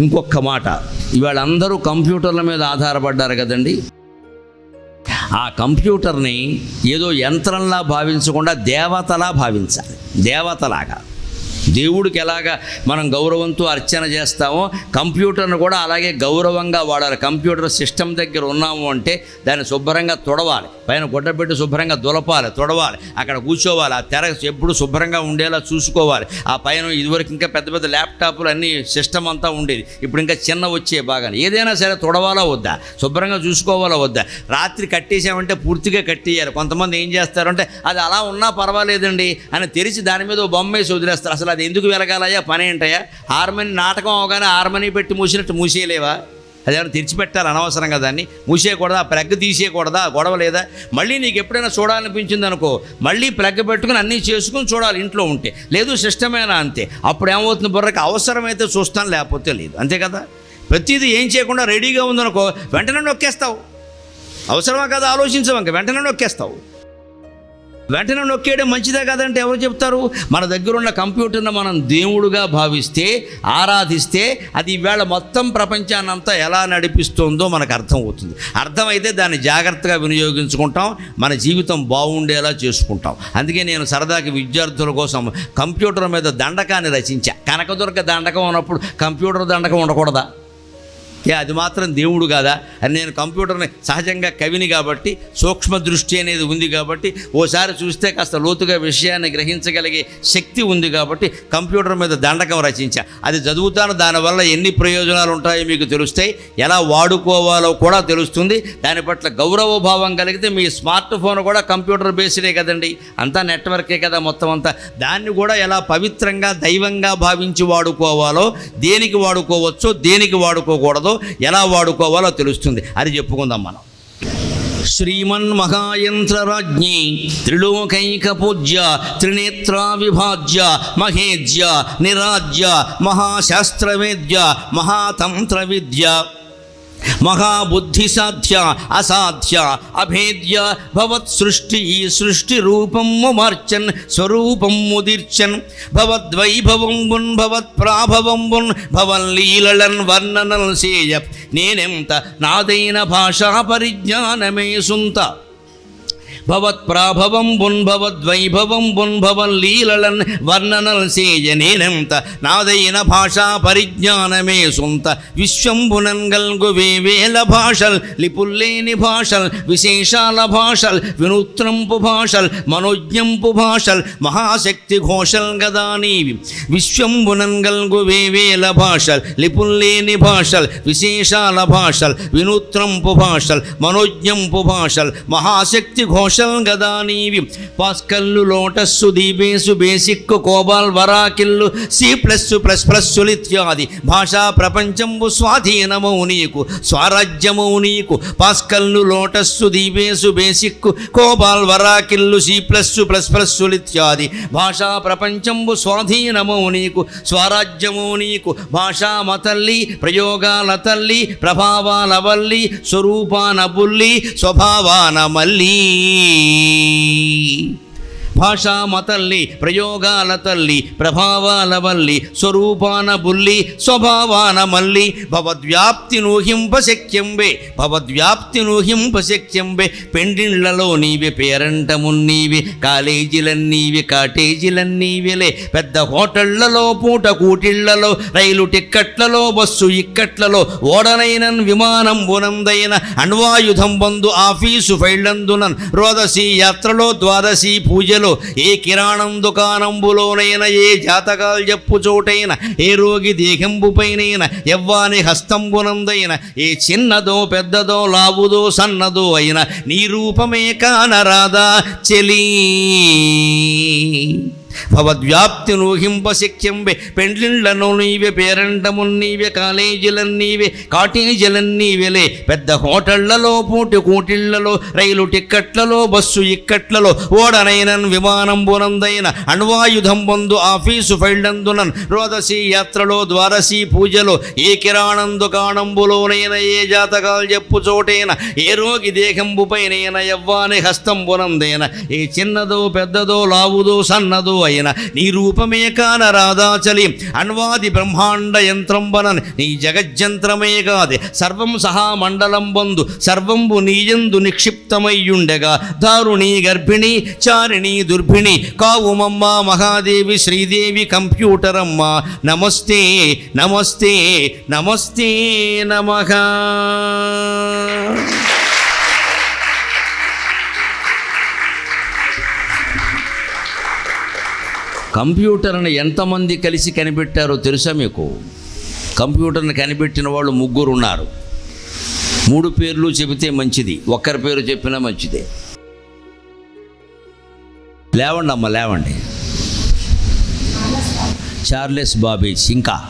ఇంకొక మాట. ఇవాళ అందరూ కంప్యూటర్ల మీద ఆధారపడ్డారు కదండి. ఆ కంప్యూటర్ని ఏదో యంత్రంలా భావించకుండా దేవతలా భావించాలి. దేవతలాగా. దేవుడికి ఎలాగా మనం గౌరవంతో అర్చన చేస్తామో కంప్యూటర్ను కూడా అలాగే గౌరవంగా వాడాలి. కంప్యూటర్ సిస్టమ్ దగ్గర ఉన్నాము అంటే దాన్ని శుభ్రంగా తొడవాలి. పైన గుడ్డపెట్టి శుభ్రంగా దులపాలి తొడవాలి. అక్కడ కూర్చోవాలి. ఆ తెర ఎప్పుడు శుభ్రంగా ఉండేలా చూసుకోవాలి. ఆ పైన ఇదివరకు ఇంకా పెద్ద పెద్ద ల్యాప్టాప్లు అన్ని సిస్టమ్ అంతా ఉండేది. ఇప్పుడు ఇంకా చిన్న వచ్చే బాగా ఏదైనా సరే తొడవాలా వద్దా? శుభ్రంగా చూసుకోవాలా వద్దా? రాత్రి కట్టేసామంటే పూర్తిగా కట్టేయాలి. కొంతమంది ఏం చేస్తారంటే అది అలా ఉన్నా పర్వాలేదండి అని తెరిచి దాని మీద ఓ బొమ్మ వేసి వదిలేస్తారు. అసలు అది ఎందుకు వెలగాలయ్యా? పని ఏంటయ్యా? హార్మనీ నాటకం అవగానే హార్మనీ పెట్టి మూసినట్టు మూసేయలేవా? అదేమైనా తెరిచిపెట్టాలి అనవసరంగా దాన్ని? మూసేయకూడదా? ఆ ప్లగ్ తీసేయకూడదా? గొడవ లేదా? మళ్ళీ నీకు ఎప్పుడైనా చూడాలనిపించింది అనుకో మళ్ళీ ప్లగ్ పెట్టుకుని అన్నీ చేసుకుని చూడాలి ఇంట్లో ఉంటే. లేదు సిస్టమేనా అంతే? అప్పుడు ఏమవుతుంది బుర్రకి? అవసరమైతే చూస్తాను లేకపోతే లేదు. అంతే కదా? ప్రతిదీ ఏం చేయకుండా రెడీగా ఉందనుకో వెంటనే నొక్కేస్తావు. అవసరమా కదా? ఆలోచించవు ఇంక? వెంటనే నొక్కేస్తావు. వెంటనే నొక్కేయడం మంచిదే కదంటే ఎవరు చెప్తారు? మన దగ్గర ఉన్న కంప్యూటర్ను మనం దేవుడుగా భావిస్తే ఆరాధిస్తే అది ఈవేళ మొత్తం ప్రపంచాన్నంతా ఎలా నడిపిస్తుందో మనకు అర్థమవుతుంది. అర్థమైతే దాన్ని జాగ్రత్తగా వినియోగించుకుంటాం మన జీవితం బాగుండేలా చేసుకుంటాం. అందుకే నేను సరదాకి విద్యార్థుల కోసం కంప్యూటర్ మీద దండకాన్ని రచించా. కనకదుర్గ దండకం ఉన్నప్పుడు కంప్యూటర్ దండకం ఉండకూడదా? ఏ అది మాత్రం దేవుడు కాదా? అని నేను కంప్యూటర్ని సహజంగా కవిని కాబట్టి సూక్ష్మ దృష్టి అనేది ఉంది కాబట్టి ఓసారి చూస్తే కాస్త లోతుగా విషయాన్ని గ్రహించగలిగే శక్తి ఉంది కాబట్టి కంప్యూటర్ మీద దండకం రచించా. అది చదువుతాను దానివల్ల ఎన్ని ప్రయోజనాలు ఉంటాయో మీకు తెలుస్తాయి ఎలా వాడుకోవాలో కూడా తెలుస్తుంది. దాని పట్ల గౌరవ భావం కలిగితే మీ స్మార్ట్ ఫోన్ కూడా కంప్యూటర్ బేస్డే కదండి. అంతా నెట్వర్కే కదా మొత్తం అంతా. దాన్ని కూడా ఎలా పవిత్రంగా దైవంగా భావించి వాడుకోవాలో దేనికి వాడుకోవచ్చో దేనికి వాడుకోకూడదు ఎలా వాడుకోవాలో తెలుస్తుంది. అది చెప్పుకుందాం మనం. శ్రీమన్మహాయంత్రరాజ్ఞి త్రిలోకైక పూజ్య త్రినేత్రా విభాజ్య మహేజ్య నిరాజ్య మహాశాస్త్రవేద్య మహాతంత్ర విద్య మహాబుద్ధి సాధ్య అసాధ్య అభేద్య భవత్ సృష్టి సృష్టి రూపము మార్చన్ స్వరూపము దీర్చన్ భవద్వైభవంబున్ భవత్ ప్రాభవంబున్ భవన్ లీలలన్ వర్ణనల్ సేయ. నేనెంత నాదైన భాషా పరిజ్ఞానమే సుంత. భవత్ప్రాభవం బున్భవద్వైభవం బున్భవన్ లీలలన్ వర్ణనల్ సేయనేనంత నాదైన భాషా పరిజ్ఞానమే సొంత విశ్వంబునన్ గల్గు వేవేల భాషల్ లిపుల్లేని భాషల్ విశేషాల భాషల్ వినూత్నంపు భాషల్ మనోజ్ఞంపు భాషల్ మహాశక్తి ఘోషల్ గదా నీవి విశ్వంబునన్ గల్గు వేవేల భాషల్ లిపుల్లేని భాషల్ విశేషాల భాషల్ వినూత్నంపు భాషల్ మనోజ్ఞంపు భాషల్ మహాశక్తి ఘోషల్ గదా నీవి. పాస్కల్లు లోటస్సు దీపేసు బేసిక్కు కోబాల్ వరాకిల్లు సి ప్లస్ ప్లస్ ప్లస్సులు ఇత్యాది భాషా ప్రపంచంబు స్వాధీనము నీకు స్వరాజ్యము నీకు. పాస్కల్లు లోటస్సు దీపేసు బేసిక్కు కోబాల్ వరాకిల్లు సి ప్లస్ ప్లస్ ప్లస్సులు ఇత్యాది భాషా ప్రపంచంబు స్వాధీనము నీకు స్వరాజ్యము నీకు. భాషా మతల్లి ప్రయోగాల తల్లి ప్రభావాల వల్లి స్వరూపాన బుల్లి స్వభావాన మల్లి. العالمين భాషా మతల్లి ప్రయోగాల తల్లి ప్రభావాల వల్లి స్వరూపాన బుల్లి స్వభావాన మల్లి భవద్వ్యాప్తి నూహింప శక్యంబే భవద్వ్యాప్తి నూహింప శక్యంబే పెండిళ్ళలో నీవే పేరంటమున్నీవి కాలేజీలన్నీవి కాటేజీలన్నీవిలే పెద్ద హోటళ్ళలో పూట కూటిళ్ళలో రైలు టిక్కట్లలో బస్సు ఇక్కట్లలో ఓడనైనన్ విమానం బునందైన అణ్వాయుధం బందు ఆఫీసు ఫైళ్ళందునన్ రోదసి యాత్రలో ద్వాదశి పూజలో ఏ కిరాణం దుకాణంబులోనైనా ఏ జాతకాలు చెప్పు చోటైన ఏ రోగి దేహంబుపైనైనా ఎవ్వాని హస్తంబునందైన ఏ చిన్నదో పెద్దదో లావుదో సన్నదో అయిన నీ రూపమే కానరాదా చెలీ. భవద్వ్యాప్తి నూహింప శక్యంబే పెండ్లిళ్ళను నీవే పేరంటమున్నీవే కాలేజీలన్నీవే కాటేజీలన్నీవేలే పెద్ద హోటళ్ళలో పూటి కూటిళ్ళలో రైలు టిక్కెట్లలో బస్సు ఇక్కట్లలో ఓడనైనన్ విమానం బునందైన అణ్వాయుధం పొందు ఆఫీసు ఫైళ్ళందునన్ రోదసి యాత్రలో ద్వారసి పూజలో ఏ కిరాణం కాణంబులోనైన ఏ జాతకాలు చెప్పు చోటైన ఏ రోగి దేహంబుపైనైన ఎవ్వాని హస్తంబునందైన ఏ చిన్నదో పెద్దదో లావుదో సన్నదో అయిన నీ రూపమే కాన రాధాచలి. అన్వాది బ్రహ్మాండ యంత్రం వనన్ నీ జగజ్జంత్రమే కాదే సర్వం సహా మండలం బందు సర్వంబు నీయందు నిక్షిప్తమయ్యుండగా. దారుణి గర్భిణి చారిణి దుర్భిణి కావుమమ్మ మహాదేవి శ్రీదేవి కంప్యూటర్ అమ్మ నమస్తే నమస్తే నమస్తే నమః. కంప్యూటర్ని ఎంతమంది కలిసి కనిపెట్టారో తెలుసా మీకు? కంప్యూటర్ని కనిపెట్టిన వాళ్ళు ముగ్గురు ఉన్నారు మూడు పేర్లు చెబితే మంచిది ఒక్కరి పేరు చెప్పినా మంచిదే. లేవండి అమ్మ లేవండి. చార్లెస్ బాబేజ్ ఇంకా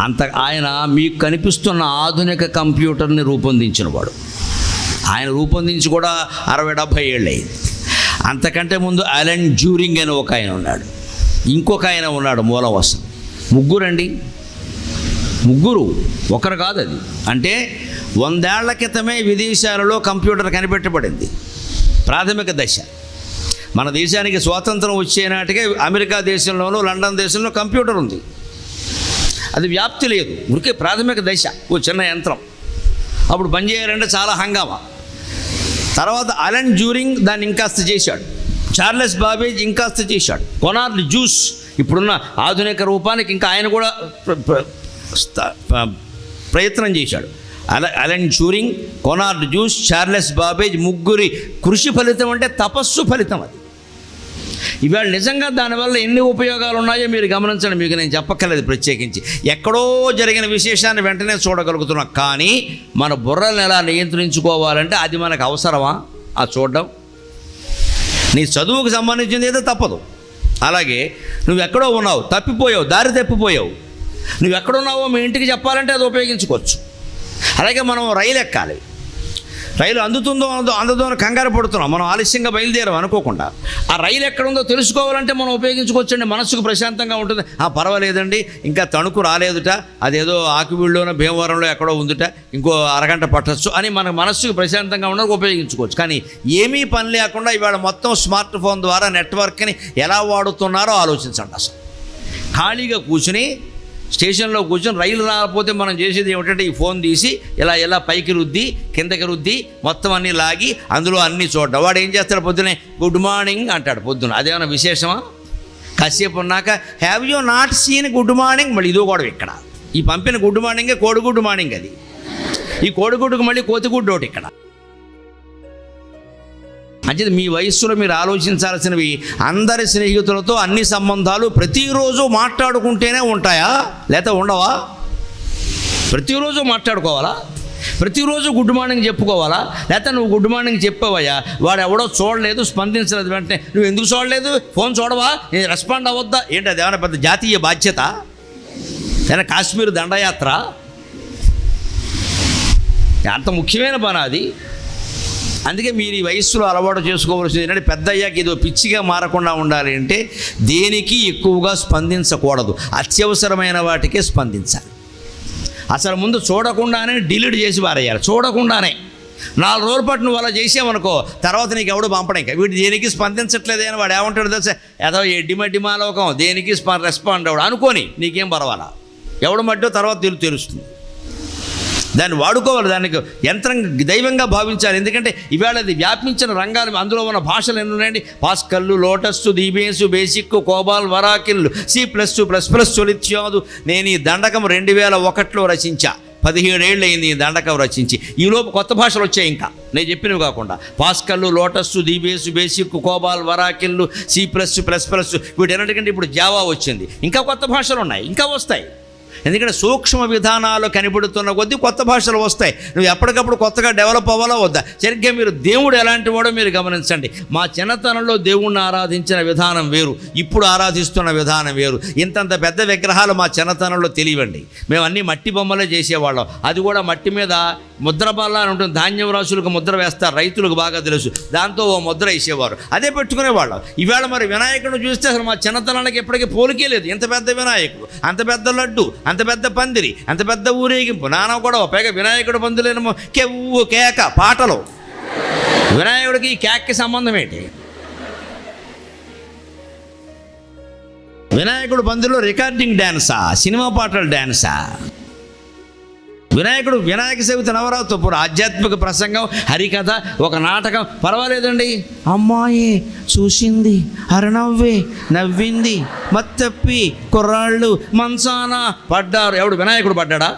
అంత ఆయన మీకు కనిపిస్తున్న ఆధునిక కంప్యూటర్ని రూపొందించినవాడు. ఆయన రూపొందించి కూడా అరవై డెబ్భై ఏళ్ళు అయింది అంతకంటే ముందు అలెన్ జ్యూరింగ్ అని ఒక ఆయన ఉన్నాడు. ఇంకొక ఆయన ఉన్నాడు మూలవసం ముగ్గురండి? ముగ్గురు. ఒకరు కాదు అది. అంటే వందేళ్ళ క్రితమే విదేశాలలో కంప్యూటర్ కనిపెట్టబడింది. ప్రాథమిక దశ. మన దేశానికి స్వాతంత్రం వచ్చే నాటికే అమెరికా దేశంలోనూ లండన్ దేశంలో కంప్యూటర్ ఉంది. అది వ్యాప్తి లేదు. ఉరికే ప్రాథమిక దశ. ఓ చిన్న యంత్రం. అప్పుడు పనిచేయాలంటే చాలా హంగామా. తర్వాత అలెన్ జ్యూరింగ్ దాన్ని ఇంకాస్త చేశాడు. చార్లెస్ బాబేజ్ ఇంకాస్త చేశాడు. కొనార్డ్ జ్యూస్ ఇప్పుడున్న ఆధునిక రూపానికి ఇంకా ఆయన కూడా ప్రయత్నం చేశాడు. అల Alan Turing Konrad Zuse Charles Babbage ముగ్గురి కృషి ఫలితం అంటే తపస్సు ఫలితం అది. ఇవాళ నిజంగా దానివల్ల ఎన్ని ఉపయోగాలు ఉన్నాయో మీరు గమనించండి. మీకు నేను చెప్పక్కర్లేదు ప్రత్యేకించి. ఎక్కడో జరిగిన విశేషాన్ని వెంటనే చూడగలుగుతున్నాం. కానీ మన బుర్రలను ఎలా నియంత్రించుకోవాలంటే అది మనకు అవసరమా? ఆ చూడడం. నీ చదువుకు సంబంధించింది ఏదో తప్పదు. అలాగే నువ్వు ఎక్కడో ఉన్నావు తప్పిపోయావు దారి తప్పిపోయావు. నువ్వు ఎక్కడున్నావో మీ ఇంటికి చెప్పాలంటే అది ఉపయోగించుకోవచ్చు. అలాగే మనం రైలు ఎక్కాలి. రైలు అందుతుందో అందదో అందదో అని కంగారు పడుతున్నాం. మనం ఆలస్యంగా బయలుదేరాం అనుకోకుండా. ఆ రైలు ఎక్కడుందో తెలుసుకోవాలంటే మనం ఉపయోగించుకోవచ్చండి. మనసుకు ప్రశాంతంగా ఉంటుంది. ఆ పర్వాలేదండి. ఇంకా తణుకు రాలేదుట. అదేదో ఆకివీళ్ళలోనో భీమవరంలో ఎక్కడో ఉందిట. ఇంకో అరగంట పట్టచ్చు అని మన మనస్సుకు ప్రశాంతంగా ఉండడానికి ఉపయోగించుకోవచ్చు. కానీ ఏమీ పని లేకుండా ఇవాళ మొత్తం స్మార్ట్ ఫోన్ ద్వారా నెట్వర్క్ని ఎలా వాడుతున్నారో ఆలోచించండి అసలు. ఖాళీగా కూర్చుని స్టేషన్లో కూర్చొని రైలు రాకపోతే మనం చేసేది ఏమిటంటే ఈ ఫోన్ తీసి ఇలా ఇలా పైకి రుద్ది కిందకి రుద్ది మొత్తం అన్నీ లాగి అందులో అన్నీ చోట. వాడు ఏం చేస్తాడు పొద్దునే గుడ్ మార్నింగ్ అంటాడు పొద్దున అదేమైనా విశేషమా? కాసేపు ఉన్నాక have you not seen good morning మళ్ళీ ఇదో కూడా ఇక్కడ. ఈ పంపిన గుడ్ మార్నింగే కోడిగుడ్డు మార్నింగ్ అది. ఈ కోడిగుడ్డుకు మళ్ళీ కోతిగుడ్డు ఒకటి ఇక్కడ. అంటే మీ వయస్సులో మీరు ఆలోచించాల్సినవి అందరి స్నేహితులతో అన్ని సంబంధాలు ప్రతిరోజు మాట్లాడుకుంటేనే ఉంటాయా? లేకపోతే ఉండవా? ప్రతిరోజు మాట్లాడుకోవాలా? ప్రతిరోజు గుడ్ మార్నింగ్ చెప్పుకోవాలా? లేకపోతే నువ్వు గుడ్ మార్నింగ్ చెప్పావయ్యా వాడు ఎవడో చూడలేదు స్పందించలేదు వెంటనే నువ్వు ఎందుకు చూడలేదు? ఫోన్ చూడవా? నేను రెస్పాండ్ అవ్వద్దా? ఏంటి అది ఏమైనా పెద్ద జాతీయ బాధ్యత? లేదా కాశ్మీర్ దండయాత్ర? అంత ముఖ్యమైన పని అది. అందుకే మీరు ఈ వయస్సులో అలవాటు చేసుకోవాల్సింది ఏంటంటే పెద్ద అయ్యాక ఏదో పిచ్చిగా మారకుండా ఉండాలి అంటే దేనికి ఎక్కువగా స్పందించకూడదు. అత్యవసరమైన వాటికే స్పందించాలి. అసలు ముందు చూడకుండానే డిలీట్ చేసి పారేయాలి. చూడకుండానే. నాలుగు రోజుల పాటు నువ్వు అలా చేసావనుకో తర్వాత నీకు ఎవడు పంపడం ఇంకా. వీడు దేనికి స్పందించట్లేదే అని వాడు ఏమంటాడు తెలుసా? ఏదో ఎడ్డి మడ్డి మాలోకం దేనికి స్ప రెస్పాండ్ అవడు అనుకోని నీకేం పర్వాలా? ఎవడు మడ్డో తర్వాత తెలు తెలుస్తుంది. దాన్ని వాడుకోవాలి దానికి యంత్రం దైవంగా భావించాలి. ఎందుకంటే ఇవాళ అది వ్యాపించిన రంగాలు అందులో ఉన్న భాషలు ఎన్ని ఉన్నాయండి? పాస్కల్లు లోటస్సు దీబేసు బేసిక్ కోబాల్ వరాకిల్లు సి ప్లస్ ప్లస్ ప్లస్ చొలిత్యాదు. నేను ఈ దండకం రెండు వేల ఒకటిలో రచించా. పదిహేడేళ్ళు అయింది ఈ దండకం రచించి. ఈలోపు కొత్త భాషలు వచ్చాయి ఇంకా. నేను చెప్పినవి కాకుండా పాస్కల్లు లోటస్సు దీబేసు బేసిక్ కోబాల్ వరాకిల్లు సి ప్లస్ ప్లస్ ప్లస్ ఎన్నటికంటే ఇప్పుడు జావా వచ్చింది. ఇంకా కొత్త భాషలు ఉన్నాయి ఇంకా వస్తాయి. ఎందుకంటే సూక్ష్మ విధానాలు కనిపెడుతున్న కొద్దీ కొత్త భాషలు వస్తాయి. నువ్వు ఎప్పటికప్పుడు కొత్తగా డెవలప్ అవ్వాలో వద్దా. సరిగ్గా మీరు దేవుడు ఎలాంటి వాడో మీరు గమనించండి. మా చిన్నతనంలో దేవుణ్ణి ఆరాధించిన విధానం వేరు. ఇప్పుడు ఆరాధిస్తున్న విధానం వేరు. ఇంతంత పెద్ద విగ్రహాలు మా చిన్నతనంలో తెలియండి మేము అన్నీ మట్టి బొమ్మలే చేసేవాళ్ళం. అది కూడా మట్టి మీద ముద్ర బల్ల అని ఉంటుంది. ధాన్యం రాసులకు ముద్ర వేస్తారు. రైతులకు బాగా తెలుసు. దాంతో ఓ ముద్ర వేసేవారు. అదే పెట్టుకునేవాళ్ళం. ఈవేళ మరి వినాయకుడు చూస్తే అసలు మా చిన్నతనానికి ఎప్పటికీ పోలికే లేదు. ఎంత పెద్ద వినాయకుడు అంత పెద్ద లడ్డు అంత పెద్ద పందిరి అంత పెద్ద ఊరేగింపు. నాన్న కూడా పైగా వినాయకుడు పందులేనమో కెవ్వు కేక పాటలు. వినాయకుడికి ఈ కేక్కి సంబంధం ఏంటి? వినాయకుడు పందిలో రికార్డింగ్ డ్యాన్సా సినిమా పాటల డ్యాన్సా వినాయకుడు వినాయక చవితి నవరాత్రి ఇప్పుడు ఆధ్యాత్మిక ప్రసంగం హరికథ ఒక నాటకం. పర్వాలేదండి? అమ్మాయి చూసింది అరనవ్వే నవ్వింది మత్తప్పి కుర్రాళ్ళు మంచాన పడ్డారు. ఎవడు వినాయకుడు పడ్డాడా?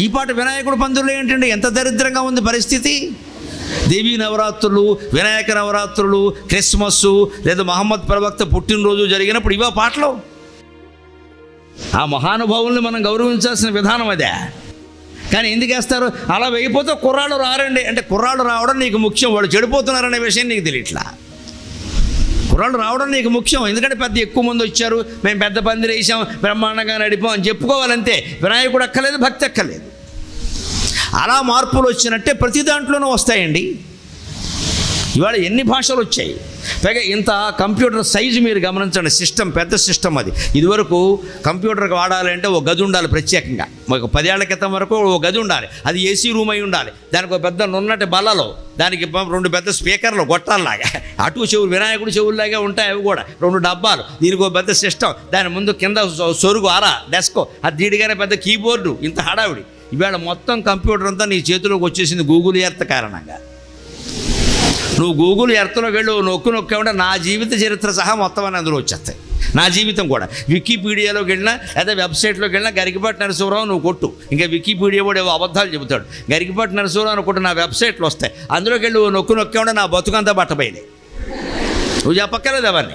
ఈ పాట వినాయకుడు పందులు ఏంటండి? ఎంత దరిద్రంగా ఉంది పరిస్థితి. దేవీ నవరాత్రులు వినాయక నవరాత్రులు క్రిస్మస్ లేదా మహమ్మద్ ప్రవక్త పుట్టినరోజు జరిగినప్పుడు ఇవా పాటలు? ఆ మహానుభావుల్ని మనం గౌరవించాల్సిన విధానం అదే. కానీ ఎందుకు వేస్తారు? అలా వెయ్యిపోతే కుర్రాళ్ళు రారండి. అంటే కుర్రాళ్ళు రావడం నీకు ముఖ్యం. వాళ్ళు చెడిపోతున్నారనే విషయం నీకు తెలియట్లా. కుర్రాళ్ళు రావడం నీకు ముఖ్యం. ఎందుకంటే పెద్ద ఎక్కువ మంది వచ్చారు. మేము పెద్ద పందిరి వేసాం. బ్రహ్మాండంగా నడిపాం అని చెప్పుకోవాలంతే. వినాయకుడు అక్కర్లేదు భక్తి అక్కర్లేదు. అలా మార్పులు వచ్చినట్టే ప్రతి దాంట్లోనూ వస్తాయండి. ఇవాళ ఎన్ని భాషలు వచ్చాయి? పైగా ఇంత కంప్యూటర్ సైజు మీరు గమనించండి సిస్టమ్ పెద్ద సిస్టమ్ అది. ఇదివరకు కంప్యూటర్కి వాడాలంటే ఒక గది ఉండాలి ప్రత్యేకంగా. ఒక పదేళ్ళ క్రితం వరకు ఒక గది ఉండాలి. అది ఏసీ రూమ్ అయి ఉండాలి. దానికి ఒక పెద్ద నున్నటి బల్లలో దానికి రెండు పెద్ద స్పీకర్లు గొట్టాలలాగా అటు చెవులు వినాయకుడు చెవుల్లాగా ఉంటాయి అవి కూడా. రెండు డబ్బాలు దీనికి ఒక పెద్ద సిస్టమ్. దాని ముందు కింద సొరుగు అర డెస్క్. అది దీడిగానే పెద్ద కీబోర్డు ఇంత హడావిడి. ఇవాళ మొత్తం కంప్యూటర్ అంతా నీ చేతిలోకి వచ్చేసింది గూగుల్ ఎర్త్ కారణంగా. నువ్వు గూగుల్ ఎర్త్లోకి వెళ్ళు నొక్కు నొక్కామంటే నా జీవిత చరిత్ర సహా మొత్తం అని అందులో వచ్చేస్తాయి. నా జీవితం కూడా. వికీపీడియాలోకి వెళ్ళినా లేదా వెబ్సైట్లోకి వెళ్ళినా గరికపాటి నరసింహరావు నువ్వు కొట్టు. ఇంకా వికీపీడియా కూడా ఏవో అబద్ధాలు చెబుతాడు. గరికపాటి నరసింహరావు అని నా వెబ్సైట్లో వస్తాయి. అందులోకి వెళ్ళి నొక్కు నొక్కామంటే నా బతుకంతా బట్టబయలే. నువ్వు చెప్పక్కర్లేదు అవన్నీ